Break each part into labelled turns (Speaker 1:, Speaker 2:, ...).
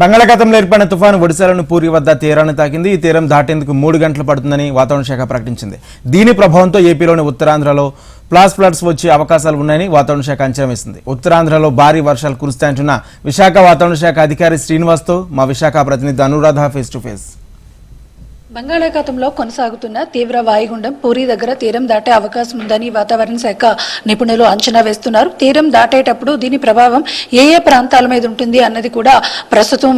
Speaker 1: బంగాళాఖాతంలో ఏర్పడిన తుఫాను ఒడిశాలోని పూరి వద్ద తీరాన్ని తాకింది. ఈ తీరం దాటేందుకు మూడు గంటలు పడుతుందని వాతావరణ శాఖ ప్రకటించింది. దీని ప్రభావంతో ఏపీలోని ఉత్తరాంధ్రలో ప్లాస్ ఫ్లడ్స్ వచ్చే అవకాశాలు ఉన్నాయని వాతావరణ శాఖ అంచనా వేసింది. ఉత్తరాంధ్రలో భారీ వర్షాలు కురుస్తాయంటున్న విశాఖ వాతావరణ శాఖ అధికారి శ్రీనివాస్తో మా విశాఖ ప్రతినిధి అనురాధ ఫేస్ టు ఫేస్
Speaker 2: బంగాళాఖాతంలో కొనసాగుతున్న తీవ్ర వాయుగుండం పూరి దగ్గర తీరం దాటే అవకాశం ఉందని వాతావరణ శాఖ నిపుణులు అంచనా వేస్తున్నారు. తీరం దాటేటప్పుడు దీని ప్రభావం ఏ ఏ ప్రాంతాల మీద ఉంటుంది అన్నది కూడా ప్రస్తుతం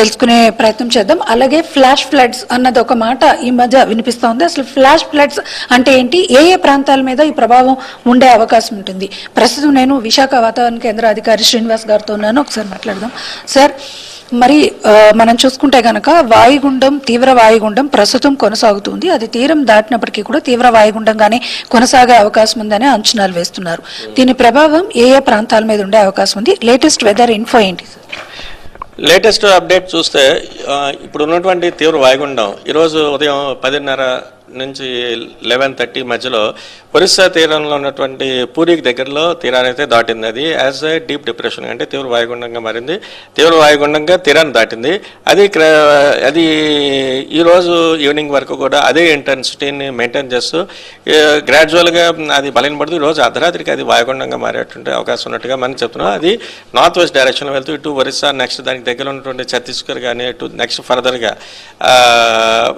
Speaker 2: తెలుసుకునే ప్రయత్నం చేద్దాం. అలాగే ఫ్లాష్ ఫ్లడ్స్ అన్నది ఒక మాట ఈ మధ్య వినిపిస్తోంది. అసలు ఫ్లాష్ ఫ్లడ్స్ అంటే ఏంటి? ఏ ఏ ప్రాంతాల మీద ఈ ప్రభావం ఉండే అవకాశం ఉంటుంది? ప్రస్తుతం నేను విశాఖ వాతావరణ కేంద్ర అధికారి శ్రీనివాస్ గారితో ఉన్నాను. ఒకసారి మాట్లాడదాం. సార్ మరి మనం చూసుకుంటే కనుక వాయుగుండం తీవ్ర వాయుగుండం ప్రస్తుతం కొనసాగుతుంది. అది తీరం దాటినప్పటికీ కూడా తీవ్ర వాయుగుండంగానే కొనసాగే అవకాశం ఉందని అంచనాలు వేస్తున్నారు. దీని ప్రభావం ఏ ఏ ప్రాంతాల మీద ఉండే అవకాశం ఉంది? లేటెస్ట్ వెదర్ ఇన్ఫో ఏంటి
Speaker 3: లేటెస్ట్ అప్డేట్ చూస్తే ఇప్పుడు ఉన్నటువంటి తీవ్ర వాయుగుండం ఈరోజు ఉదయం పదిన్నర నుంచి లెవెన్ థర్టీ మధ్యలో ఒరిస్సా తీరంలో ఉన్నటువంటి పూరికి దగ్గరలో తీరాన్ని అయితే దాటింది అది. యాజ్ ఏ డీప్ డిప్రెషన్ అంటే తీవ్ర వాయుగుండంగా మారింది. తీవ్ర వాయుగుండంగా తీరాన్ని దాటింది. అది క్ర- అది ఈరోజు ఈవినింగ్ వరకు కూడా అదే ఇంటెన్సిటీని మెయింటైన్ చేస్తూ గ్రాడ్యువల్గా అది బలహీనపడుతూ ఈరోజు అర్ధరాత్రికి అది వాయుగుండంగా మారేటువంటి అవకాశం ఉన్నట్టుగా మనం చెప్తున్నాం. అది నార్త్ వెస్ట్ డైరెక్షన్లో వెళ్తూ ఇటు ఒరిస్సా నెక్స్ట్ దానికి దగ్గర ఉన్నటువంటి ఛత్తీస్గఢ్ కానీ ఇటు నెక్స్ట్ ఫర్దర్గా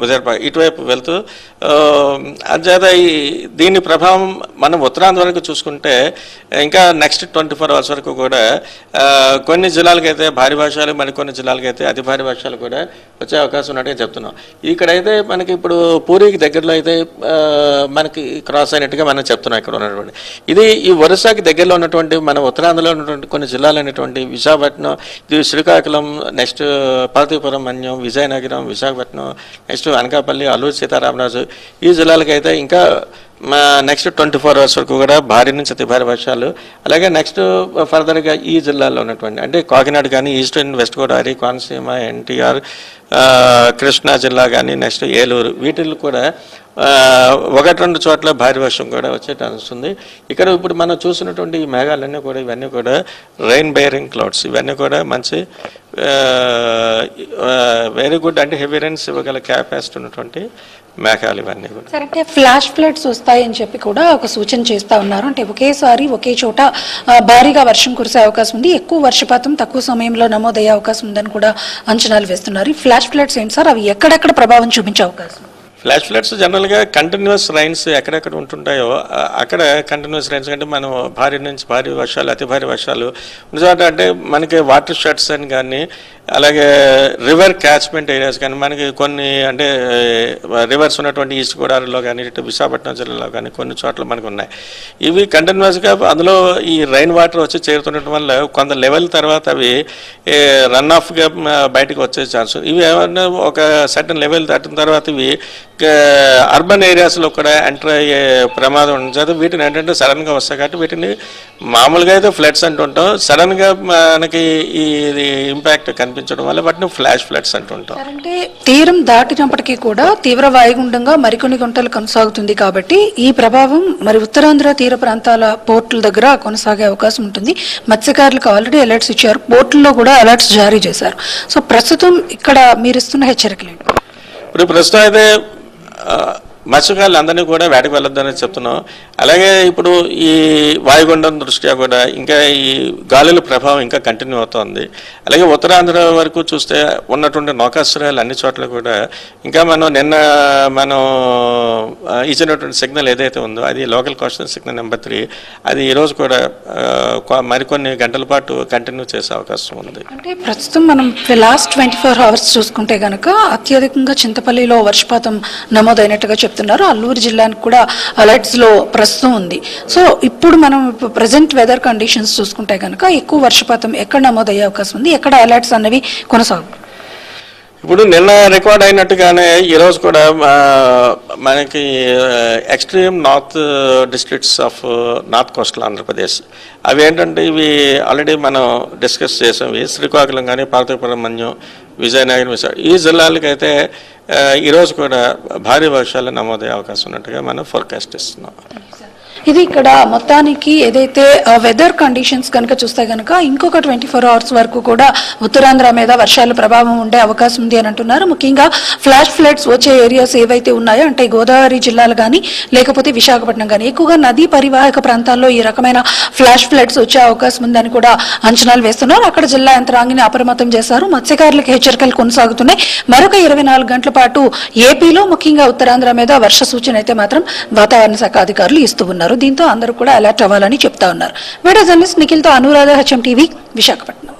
Speaker 3: విదర్భ ఇటువైపు వెళ్తూ అంచేత ఈ దీని ప్రభావం మనం ఉత్తరాంధ్ర వరకు చూసుకుంటే ఇంకా నెక్స్ట్ ట్వంటీ ఫోర్ అవర్స్ వరకు కూడా కొన్ని జిల్లాలకైతే భారీ వర్షాలు మరికొన్ని జిల్లాలకైతే అతి భారీ వర్షాలు కూడా వచ్చే అవకాశం ఉన్నట్టుగా చెప్తున్నాం. ఇక్కడైతే మనకి ఇప్పుడు పూరికి దగ్గరలో అయితే మనకి క్రాస్ అయినట్టుగా మనం చెప్తున్నాం ఇక్కడ ఉన్నటువంటి. ఇది ఈ ఒరిస్సాకి దగ్గరలో ఉన్నటువంటి మన ఉత్తరాంధ్రలో ఉన్నటువంటి కొన్ని జిల్లాలు అనేటువంటి విశాఖపట్నం ఇది శ్రీకాకుళం నెక్స్ట్ పార్వతీపురం మన్యం విజయనగరం విశాఖపట్నం నెక్స్ట్ అనకాపల్లి అల్లూరు సీతారామరాజు ఈ జిల్లాలకైతే ఇంకా నెక్స్ట్ ట్వంటీ ఫోర్ అవర్స్ వరకు కూడా భారీ నుంచి అతి భారీ వర్షాలు. అలాగే నెక్స్ట్ ఫర్దర్గా ఈ జిల్లాలో ఉన్నటువంటి అంటే కాకినాడ కానీ east and west Godavari Konaseema NTR Krishna జిల్లా కానీ నెక్స్ట్ ఏలూరు వీటిల్లో కూడా ఒకటి రెండు చోట్ల భారీ వర్షం కూడా వచ్చే ఛాన్స్ ఉంది ఇక్కడ ఇప్పుడు మనం చూసినటువంటి ఈ మేఘాలన్నీ కూడా ఇవన్నీ కూడా రెయిన్ బేరింగ్ క్లౌడ్స్ ఇవన్నీ కూడా మంచి వెరీ గుడ్ అంటే హెవీ రెయిన్స్ ఇవ్వగల క్యాపాసిటీ ఉన్నటువంటి మేఘాలు ఇవన్నీ కూడా.
Speaker 2: అంటే ఫ్లాష్ ఫ్లడ్స్ వస్తాయని చెప్పి కూడా ఒక సూచన చేస్తా ఉన్నారు. అంటే ఒకేసారి ఒకే చోట భారీగా వర్షం కురిసే అవకాశం ఉంది. ఎక్కువ వర్షపాతం తక్కువ సమయంలో నమోదయ్యే అవకాశం ఉందని కూడా అంచనాలు వేస్తున్నారు. ఈ ఫ్లాష్ ఫ్లడ్స్ ఏంటి సార్ అవి ఎక్కడెక్కడ ప్రభావం చూపించే అవకాశం?
Speaker 3: ఫ్లాష్ ఫ్లడ్స్ జనరల్గా కంటిన్యూస్ రైన్స్ ఎక్కడెక్కడ ఉంటుంటాయో అక్కడ కంటిన్యూస్ రైన్స్ అంటే మనం భారీ నుంచి భారీ వర్షాలు అతి భారీ వర్షాలు. చోట అంటే మనకి వాటర్ షెడ్స్ అని కానీ అలాగే రివర్ క్యాచ్మెంట్ ఏరియాస్ కానీ మనకి కొన్ని అంటే రివర్స్ ఉన్నటువంటి ఈస్ట్ గోదావరిలో కానీ ఇటు విశాఖపట్నం జిల్లాలో కానీ కొన్ని చోట్ల మనకు ఉన్నాయి. ఇవి కంటిన్యూస్గా అందులో ఈ రైన్ వాటర్ వచ్చి చేరుతుండటం వల్ల కొంత లెవెల్ తర్వాత అవి రన్ ఆఫ్గా బయటకు వచ్చే ఛాన్స్. ఇవి ఏమన్నా ఒక సర్టన్ లెవెల్ దాటిన తర్వాత ఇవి అర్బన్ ఏరియాస్లో కూడా ఎంటర్ అయ్యే ప్రమాదం చేత వీటిని ఏంటంటే సడన్గా వస్తాయి కాబట్టి వీటిని మామూలుగా అయితే ఫ్లడ్స్ అంటుంటాం సడన్గా మనకి ఈ ఇంపాక్ట్ కనిపించడం వల్ల వాటిని ఫ్లాష్ ఫ్లడ్స్ అంటుంటాం
Speaker 2: అంటే తీరం దాటినప్పటికీ కూడా తీవ్ర వాయుగుండంగా మరికొన్ని గంటలు కొనసాగుతుంది కాబట్టి ఈ ప్రభావం మరి ఉత్తరాంధ్ర తీర ప్రాంతాల పోర్టుల దగ్గర కొనసాగే అవకాశం ఉంటుంది. మత్స్యకారులకు ఆల్రెడీ అలర్ట్స్ ఇచ్చారు. పోర్టుల్లో కూడా అలర్ట్స్ జారీ చేశారు. సో ప్రస్తుతం ఇక్కడ మీరు ఇస్తున్న హెచ్చరికలు?
Speaker 3: ఇప్పుడు ప్రస్తుతం అయితే uh, మత్స్యకారులు అందరినీ కూడా వేటకు వెళ్ళొద్దని చెప్తున్నాం. అలాగే ఇప్పుడు ఈ వాయుగుండం దృష్ట్యా కూడా ఇంకా ఈ గాలుల ప్రభావం ఇంకా కంటిన్యూ అవుతోంది. అలాగే ఉత్తరాంధ్ర వరకు చూస్తే ఉన్నటువంటి నౌకాశ్రయాలు అన్ని చోట్ల కూడా ఇంకా మనం నిన్న మనం ఇచ్చినటువంటి సిగ్నల్ ఏదైతే ఉందో అది local coastal signal number three అది ఈరోజు కూడా మరికొన్ని గంటల పాటు కంటిన్యూ చేసే అవకాశం ఉంది.
Speaker 2: అంటే ప్రస్తుతం మనం లాస్ట్ ట్వంటీ ఫోర్ అవర్స్ చూసుకుంటే కనుక అత్యధికంగా చింతపల్లిలో వర్షపాతం నమోదైనట్టుగా చెప్తున్నారు. అల్లూరు జిల్లానికి కూడా అలర్ట్స్లో ప్రస్తుతం ఉంది. సో ఇప్పుడు మనం ప్రజెంట్ వెదర్ కండిషన్స్ చూసుకుంటే కనుక ఎక్కువ వర్షపాతం ఎక్కడ నమోదయ్యే అవకాశం ఉంది? ఎక్కడ అలర్ట్స్ అన్నవి కొనసాగు
Speaker 3: ఇప్పుడు నిన్న రికార్డ్ అయినట్టుగానే ఈరోజు కూడా మనకి extreme north districts of north coastal Andhra Pradesh. అవి ఏంటంటే ఇవి ఆల్రెడీ మనం డిస్కస్ చేసాం. ఇవి శ్రీకాకుళం కానీ పార్వతీపురం మన్యం విజయనగరం విశాఖ ఈ జిల్లాలకైతే ఈరోజు కూడా భారీ వర్షాలు నమోదయ్యే అవకాశం ఉన్నట్టుగా మనం ఫోర్కాస్ట్ ఇస్తున్నాం
Speaker 2: ఇది ఇక్కడ మొత్తానికి ఏదైతే వెదర్ కండిషన్స్ కనుక చూస్తే కనుక ఇంకొక ట్వంటీ ఫోర్ అవర్స్ వరకు కూడా ఉత్తరాంధ్ర మీద వర్షాల ప్రభావం ఉండే అవకాశం ఉంది అని అంటున్నారు. ముఖ్యంగా ఫ్లాష్ ఫ్లడ్స్ వచ్చే ఏరియాస్ ఏవైతే ఉన్నాయో అంటే గోదావరి జిల్లాలు కానీ లేకపోతే విశాఖపట్నం కానీ ఎక్కువగా నదీ పరివాహక ప్రాంతాల్లో ఈ రకమైన ఫ్లాష్ ఫ్లడ్స్ వచ్చే అవకాశం ఉందని కూడా అంచనాలు వేస్తున్నారు. అక్కడ జిల్లా యంత్రాంగిని అప్రమత్తం చేశారు. మత్స్యకారులకు హెచ్చరికలు కొనసాగుతున్నాయి. మరొక ఇరవై నాలుగు గంటల పాటు ఏపీలో ముఖ్యంగా ఉత్తరాంధ్ర మీద వర్ష సూచన అయితే మాత్రం వాతావరణ శాఖ అధికారులు ఇస్తూ ఉన్నారు. దీంతో అందరూ కూడా అలర్ట్ అవ్వాలని చెప్తా ఉన్నారు. వీడియో జర్నలిస్ట్ నిఖిల్తో అనురాధ హెచ్ఎం టీవీ విశాఖపట్నం.